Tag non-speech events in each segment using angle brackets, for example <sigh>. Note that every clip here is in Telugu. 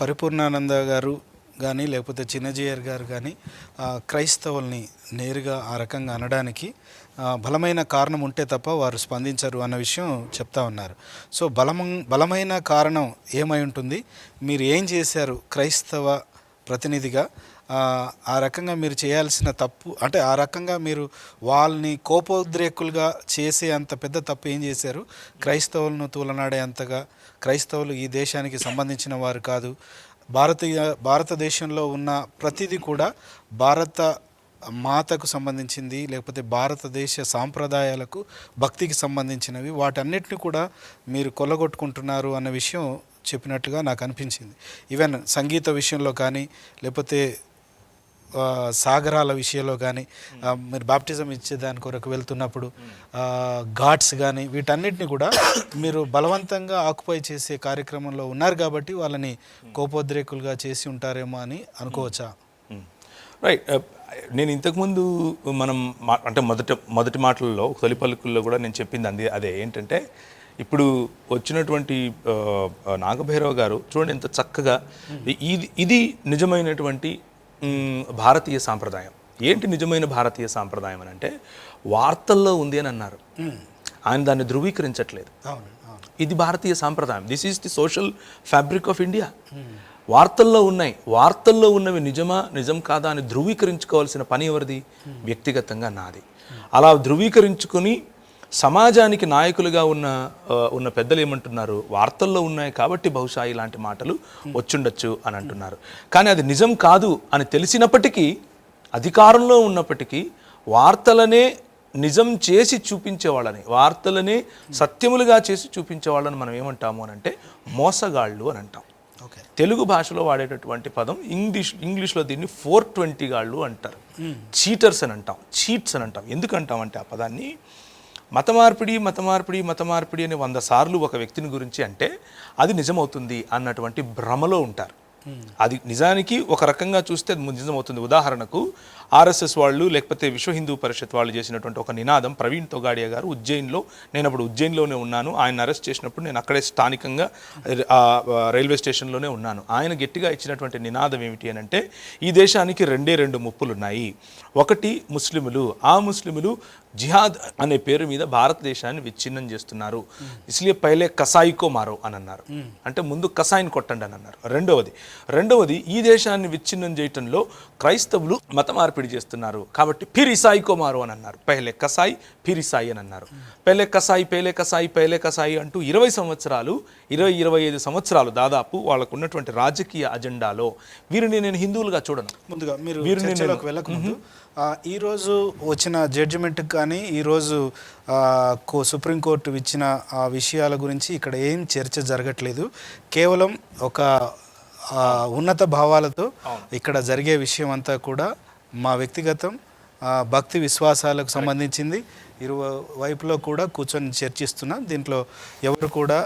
పరిపూర్ణానంద గారు కానీ లేకపోతే చిన్నజీయర్ గారు కానీ క్రైస్తవుల్ని నేరుగా ఆ రకంగా అనడానికి బలమైన కారణం ఉంటే తప్ప వారు స్పందించరు అన్న విషయం చెప్తా ఉన్నారు. సో బలమం బలమైన కారణం ఏమై ఉంటుంది? మీరు ఏం చేశారు క్రైస్తవ ప్రతినిధిగా? ఆ, ఆ రకంగా మీరు చేయాల్సిన తప్పు అంటే ఆ రకంగా మీరు వాళ్ళని కోపోద్రేకులుగా చేసే అంత పెద్ద తప్పు ఏం చేశారు? క్రైస్తవులను తూలనాడే అంతగా క్రైస్తవులు ఈ దేశానికి సంబంధించిన వారు కాదు. భారతీయ భారతదేశంలో ఉన్న ప్రతిదీ కూడా భారత మాతకు సంబంధించింది లేకపోతే భారతదేశ సాంప్రదాయాలకు భక్తికి సంబంధించినవి. వాటన్నిటిని కూడా మీరు కొల్లగొట్టుకుంటున్నారు అన్న విషయం చెప్పినట్టుగా నాకు అనిపించింది. ఈవెన్ సంగీత విషయంలో కానీ లేకపోతే సాగరాల విషయంలో కానీ మీరు బాప్టిజం ఇచ్చే దాని కొరకు వెళ్తున్నప్పుడు ఘాట్స్ కానీ వీటన్నిటిని కూడా మీరు బలవంతంగా ఆక్యుపై చేసే కార్యక్రమంలో ఉన్నారు కాబట్టి వాళ్ళని కోపోద్రేకులుగా చేసి ఉంటారేమో అని అనుకోవచ్చా? రైట్ Uh, నేను ఇంతకుముందు మనం మా- అంటే మొదట మొదటి మాటల్లో తొలి పలుకుల్లో కూడా నేను చెప్పింది అంది అదే ఏంటంటే ఇప్పుడు వచ్చినటువంటి నాగభైరవ గారు చూడండి ఎంత చక్కగా ఇది ఇది నిజమైనటువంటి భారతీయ సాంప్రదాయం. ఏంటి నిజమైన భారతీయ సాంప్రదాయం అని అంటే వార్తల్లో ఉంది అని అన్నారు. ఆయన దాన్ని ధృవీకరించట్లేదు. ఇది భారతీయ సాంప్రదాయం. This is the social fabric of India వార్తల్లో ఉన్నాయి. వార్తల్లో ఉన్నవి నిజమా నిజం కాదా అని ధృవీకరించుకోవాల్సిన పని ఎవరిది? వ్యక్తిగతంగా నాది. అలా ధృవీకరించుకొని సమాజానికి నాయకులుగా ఉన్న ఉన్న పెద్దలు ఏమంటున్నారు? వార్తల్లో ఉన్నాయి కాబట్టి బహుశా ఇలాంటి మాటలు వచ్చుండొచ్చు అని అంటున్నారు. కానీ అది నిజం కాదు అని తెలిసినప్పటికీ అధికారంలో ఉన్నప్పటికీ వార్తలనే నిజం చేసి చూపించే వాళ్ళని వార్తలనే సత్యములుగా చేసి చూపించే వాళ్ళని మనం ఏమంటాము అని అంటే మోసగాళ్ళు అని అంటాం. ఓకే. తెలుగు భాషలో వాడేటటువంటి పదం ఇంగ్లీష్ ఇంగ్లీష్లో దీన్ని ఫోర్ ట్వంటీ గాళ్ళు అంటారు. చీటర్స్ అని అంటాం చీట్స్ అని అంటాం. ఎందుకు అంటాం అంటే ఆ పదాన్ని మత మార్పిడి మత మార్పిడి మత మార్పిడి అని వంద సార్లు ఒక వ్యక్తిని గురించి అంటే అది నిజమవుతుంది అన్నటువంటి భ్రమలో ఉంటారు. అది నిజానికి ఒక రకంగా చూస్తే అది నిజమవుతుంది. ఉదాహరణకు ఆర్ఎస్ఎస్ వాళ్ళు లేకపోతే విశ్వ హిందూ పరిషత్ వాళ్ళు చేసినటువంటి ఒక నినాదం ప్రవీణ్ తొగాడియా గారు ఉజ్జయిన్లో నేను అప్పుడు ఉజ్జయిన్లోనే ఉన్నాను. ఆయన అరెస్ట్ చేసినప్పుడు నేను అక్కడే స్థానికంగా రైల్వే స్టేషన్లోనే ఉన్నాను. ఆయన గట్టిగా ఇచ్చినటువంటి నినాదం ఏమిటి అని అంటే ఈ దేశానికి రెండే రెండు ముప్పులు ఉన్నాయి ఒకటి ముస్లిములు. ఆ ముస్లిములు జిహాద్ అనే పేరు మీద భారతదేశాన్ని విచ్ఛిన్నం చేస్తున్నారు. ఇస్లియే పైలే కసాయికో మారో అని అన్నారు. అంటే ముందు కసాయిని కొట్టండి అని అన్నారు. రెండవది రెండవది ఈ దేశాన్ని విచ్ఛిన్నం చేయటంలో క్రైస్తవులు మత మార్పిడి చేస్తున్నారు. కాబట్టి ఫిర్ ఇసాయికో మారో అని అన్నారు. పైలే కసాయి ఫిర్ ఇసాయి అని అన్నారు. పెలే కసాయి పేలే కసాయి పేలే కసాయి అంటూ ఇరవై సంవత్సరాలు ఇరవై ఇరవై ఐదు సంవత్సరాలు దాదాపు వాళ్ళకు ఉన్నటువంటి రాజకీయ అజెండాలో. వీరిని నేను హిందువులుగా చూడను. ముందుగా మీరు వీరిని ఈరోజు వచ్చిన జడ్జిమెంట్కి కానీ ఈరోజు సుప్రీంకోర్టు ఇచ్చిన ఆ విషయాల గురించి ఇక్కడ ఏం చర్చ జరగట్లేదు. కేవలం ఒక ఉన్నత భావాలతో ఇక్కడ జరిగే విషయం అంతా కూడా మా వ్యక్తిగతం భక్తి విశ్వాసాలకు సంబంధించింది. ఇరు వైపులో కూడా కూర్చొని చర్చిస్తున్నాం. దీంట్లో ఎవరు కూడా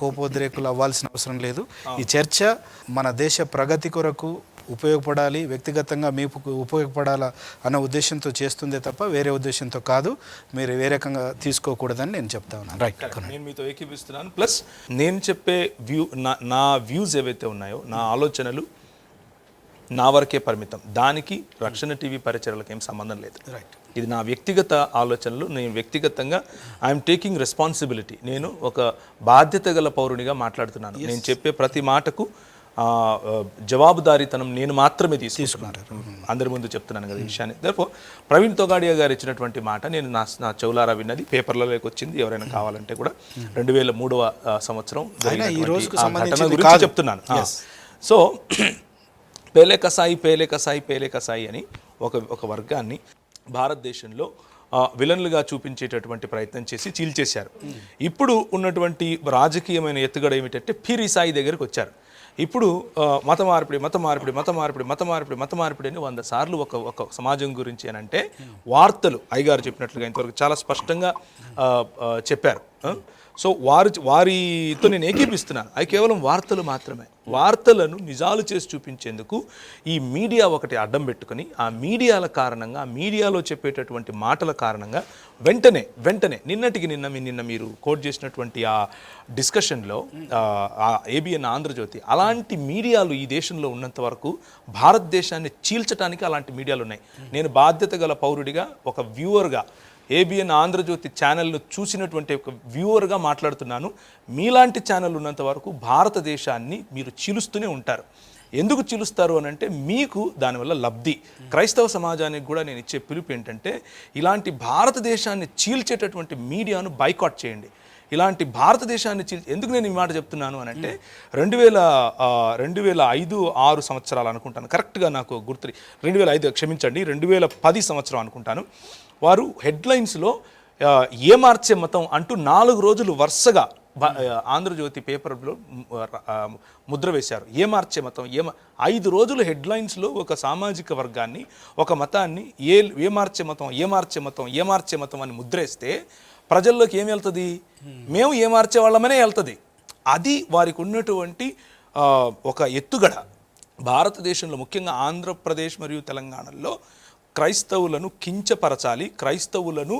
కోపోద్రేకులు అవ్వాల్సిన అవసరం లేదు. ఈ చర్చ మన దేశ ప్రగతి కొరకు ఉపయోగపడాలి వ్యక్తిగతంగా మీకు ఉపయోగపడాలా అన్న ఉద్దేశంతో చేస్తుందే తప్ప వేరే ఉద్దేశంతో కాదు. మీరు వేరే రకంగా తీసుకోకూడదని నేను చెప్తా ఉన్నాను. రైట్ నేను మీతో ఏకీపిస్తున్నాను ప్లస్ నేను చెప్పే వ్యూ నా నా వ్యూస్ ఏవైతే ఉన్నాయో నా ఆలోచనలు నా వరకే పరిమితం. దానికి రక్షణ టీవీ పరిచయాలకు ఏం సంబంధం లేదు. రైట్ ఇది నా వ్యక్తిగత ఆలోచనలు. నేను వ్యక్తిగతంగా ఐఎమ్ టేకింగ్ రెస్పాన్సిబిలిటీ నేను ఒక బాధ్యత గల పౌరునిగా మాట్లాడుతున్నాను. నేను చెప్పే ప్రతి మాటకు జవాబుదారీతనం నేను మాత్రమే తీసుకుంటాను అందరి ముందు చెప్తున్నాను కదా ఈ విషయాన్ని. దర్పో ప్రవీణ్ తొగాడియా గారు ఇచ్చినటువంటి మాట నేను నా నా చెవులారా విన్నది. పేపర్లలోకి వచ్చింది ఎవరైనా కావాలంటే కూడా రెండు వేల మూడవ సంవత్సరం గురించి. చెప్తున్నాను. సో <clears throat> పేలే కసాయి పేలే కసాయి పేలే కసాయి అని ఒక ఒక వర్గాన్ని భారతదేశంలో విలన్లుగా చూపించేటటువంటి ప్రయత్నం చేసి చీల్చేశారు. ఇప్పుడు ఉన్నటువంటి రాజకీయమైన ఎత్తుగడ ఏమిటంటే ఫిరి సాయి దగ్గరికి వచ్చారు. ఇప్పుడు మత మార్పిడి మత మార్పిడి మత మార్పిడి మత మార్పిడి మత మార్పిడి అని వంద సార్లు ఒక ఒక సమాజం గురించి అని అంటే వార్తలు అయ్యగారు చెప్పినట్లుగా ఇంతవరకు చాలా స్పష్టంగా చెప్పారు. సో వారు వారితో నేను ఏకీపిస్తున్నాను. అవి కేవలం వార్తలు మాత్రమే. వార్తలను నిజాలు చేసి చూపించేందుకు ఈ మీడియా ఒకటి అడ్డం పెట్టుకొని ఆ మీడియాల కారణంగా ఆ మీడియాలో చెప్పేటటువంటి మాటల కారణంగా వెంటనే వెంటనే నిన్నటికి నిన్న మీ నిన్న మీరు కోట్ చేసినటువంటి ఆ డిస్కషన్లో ఏబిఎన్ ఆంధ్రజ్యోతి అలాంటి మీడియాలు ఈ దేశంలో ఉన్నంత వరకు భారతదేశాన్ని చీల్చడానికి అలాంటి మీడియాలు ఉన్నాయి. నేను బాధ్యత గల పౌరుడిగా ఒక వ్యూవర్గా ఏబిఎన్ ఆంధ్రజ్యోతి ఛానల్ను చూసినటువంటి ఒక వ్యూవర్గా మాట్లాడుతున్నాను. మీలాంటి ఛానల్ ఉన్నంత వరకు భారతదేశాన్ని మీరు చీలుస్తూనే ఉంటారు. ఎందుకు చీలుస్తారు అని అంటే మీకు దానివల్ల లబ్ధి. క్రైస్తవ సమాజానికి కూడా నేను ఇచ్చే పిలుపు ఏంటంటే ఇలాంటి భారతదేశాన్ని చీల్చేటటువంటి మీడియాను బైకాట్ చేయండి. ఇలాంటి భారతదేశాన్ని ఎందుకు నేను ఈ మాట చెప్తున్నాను అని అంటే రెండు వేల రెండు వేల ఐదు ఆరు సంవత్సరాలు అనుకుంటాను. కరెక్ట్గా నాకు గుర్తు రెండు వేల ఐదు క్షమించండి రెండు వేల పది సంవత్సరం అనుకుంటాను. వారు హెడ్లైన్స్లో ఏ మార్చే మతం అంటూ నాలుగు రోజులు వరుసగా ఆంధ్రజ్యోతి పేపర్లో ముద్ర వేశారు. ఏ మార్చే మతం? ఏ ఐదు రోజులు హెడ్లైన్స్లో ఒక సామాజిక వర్గాన్ని ఒక మతాన్ని ఏ ఏ మార్చే మతం ఏ మార్చే మతం ఏ మార్చే మతం అని ముద్రేస్తే ప్రజల్లోకి ఏం వెళ్తుంది? మేము ఏ మార్చే వాళ్ళమనే వెళ్తుంది. అది వారికి ఉన్నటువంటి ఒక ఎత్తుగడ. భారతదేశంలో ముఖ్యంగా ఆంధ్రప్రదేశ్ మరియు తెలంగాణలో క్రైస్తవులను కించపరచాలి. క్రైస్తవులను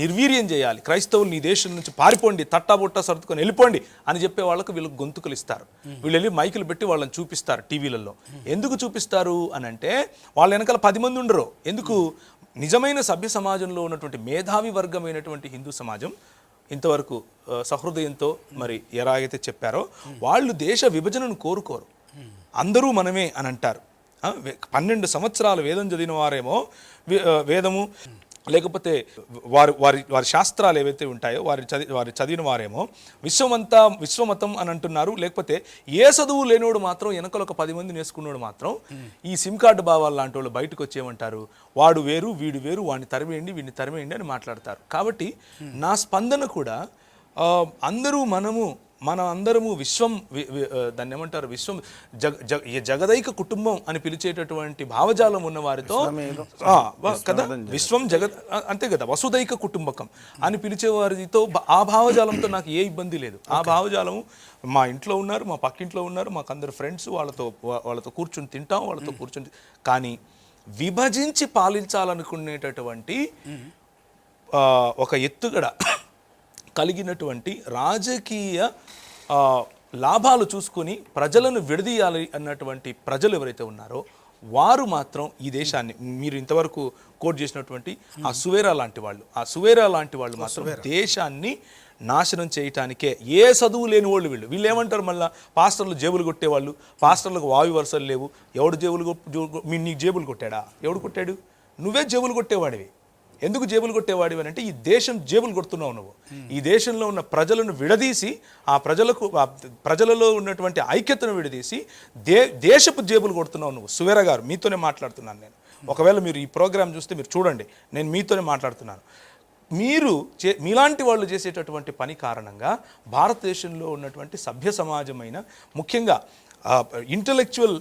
నిర్వీర్యం చేయాలి. క్రైస్తవులు నీ దేశం నుంచి పారిపోండి తట్టాబుట్టా సర్దుకొని వెళ్ళిపోండి అని చెప్పే వాళ్ళకు వీళ్ళకి గొంతుకులు ఇస్తారు. వీళ్ళు వెళ్ళి మైకులు పెట్టి వాళ్ళని చూపిస్తారు టీవీలలో. ఎందుకు చూపిస్తారు అని అంటే వాళ్ళ వెనకాల పది మంది ఉండరు. ఎందుకు? నిజమైన సభ్య సమాజంలో ఉన్నటువంటి మేధావి వర్గమైనటువంటి హిందూ సమాజం ఇంతవరకు సహృదయంతో మరి ఎలాగైతే చెప్పారో వాళ్ళు దేశ విభజనను కోరుకోరు. అందరూ మనమే అని అంటారు. పన్నెండు సంవత్సరాలు వేదం చదివిన వారేమో వేదము లేకపోతే వారు వారి వారి శాస్త్రాలు ఏవైతే ఉంటాయో వారి చదివి వారి చదివిన వారేమో విశ్వమంతా విశ్వమతం అని అంటున్నారు. లేకపోతే ఏ చదువు లేనివాడు మాత్రం వెనకలు ఒక పది మంది నేర్చుకున్నాడు మాత్రం ఈ సిమ్ కార్డు బావాలు లాంటి వాళ్ళు బయటకు వచ్చేయమంటారు. వాడు వేరు వీడు వేరు వాడిని తరిమేయండి వీడిని తరిమేయండి అని మాట్లాడతారు. కాబట్టి నా స్పందన కూడా అందరూ మనము మన అందరము విశ్వం దాన్ని ఏమంటారు? విశ్వం జగ జగ జగదైక కుటుంబం అని పిలిచేటటువంటి భావజాలం ఉన్న వారితో కదా? విశ్వం జగత్ ఆ, అంతే కదా? వసుదైక కుటుంబకం అని పిలిచే వారితో ఆ భావజాలంతో నాకు ఏ ఇబ్బంది లేదు. ఆ భావజాలం మా ఇంట్లో ఉన్నారు మా పక్కింట్లో ఉన్నారు మాకు అందరు ఫ్రెండ్స్ వాళ్ళతో వాళ్ళతో కూర్చుని తింటాం వాళ్ళతో కూర్చుని కానీ విభజించి పాలించాలనుకునేటటువంటి ఒక ఎత్తుగడ కలిగినటువంటి రాజకీయ లాభాలు చూసుకొని ప్రజలను విడదీయాలి అన్నటువంటి ప్రజలు ఎవరైతే ఉన్నారో వారు మాత్రం ఈ దేశాన్ని మీరు ఇంతవరకు కోట్ చేసినటువంటి ఆ సువేరా లాంటి వాళ్ళు ఆ సువేరా లాంటి వాళ్ళు మాత్రం దేశాన్ని నాశనం చేయటానికే ఏ చదువు లేని వాళ్ళు వీళ్ళు. వీళ్ళు ఏమంటారు మళ్ళీ? పాస్టర్లు జేబులు కొట్టేవాళ్ళు పాస్టర్లకు వాయు వరుసలు లేవు. ఎవడు జేబులు మీ నీకు జేబులు కొట్టాడా? ఎవడు కొట్టాడు? నువ్వే జేబులు కొట్టేవాడివి. ఎందుకు జేబులు కొట్టేవాడివి అని అంటే ఈ దేశం జేబులు కొడుతున్నావు నువ్వు. ఈ దేశంలో ఉన్న ప్రజలను విడదీసి ఆ ప్రజలకు ఆ ప్రజలలో ఉన్నటువంటి ఐక్యతను విడదీసి దే దేశపు జేబులు కొడుతున్నావు నువ్వు. సువేర గారు మీతోనే మాట్లాడుతున్నాను నేను. ఒకవేళ మీరు ఈ ప్రోగ్రాం చూస్తే మీరు చూడండి నేను మీతోనే మాట్లాడుతున్నాను. మీరు చే మీలాంటి వాళ్ళు చేసేటటువంటి పని కారణంగా భారతదేశంలో ఉన్నటువంటి సభ్య సమాజమైన ముఖ్యంగా ఇంటలెక్చువల్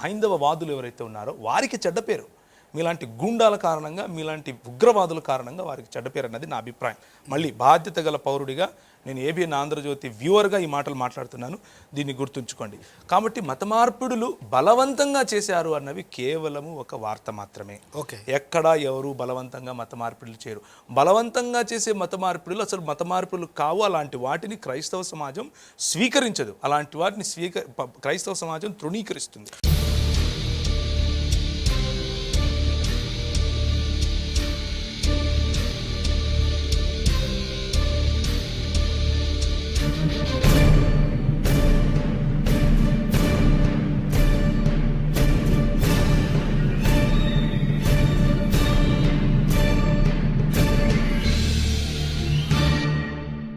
హైందవ వాదులు ఎవరైతే ఉన్నారో వారికి చెడ్డ పేరు. మీలాంటి గూండాల కారణంగా మీలాంటి ఉగ్రవాదుల కారణంగా వారికి చెడ్డ పేరు అన్నది నా అభిప్రాయం. మళ్ళీ బాధ్యత గల పౌరుడిగా నేను ఏబిఎన్ ఆంధ్రజ్యోతి వ్యూవర్గా ఈ మాటలు మాట్లాడుతున్నాను దీన్ని గుర్తుంచుకోండి. కాబట్టి మత మార్పిడులు బలవంతంగా చేశారు అన్నవి కేవలము ఒక వార్త మాత్రమే. ఓకే. ఎక్కడా ఎవరు బలవంతంగా మత మార్పిడులు చేయరు. బలవంతంగా చేసే మత మార్పిడులు అసలు మత మార్పులు కావు. అలాంటి వాటిని క్రైస్తవ సమాజం స్వీకరించదు. అలాంటి వాటిని స్వీక క్రైస్తవ సమాజం తృణీకరిస్తుంది.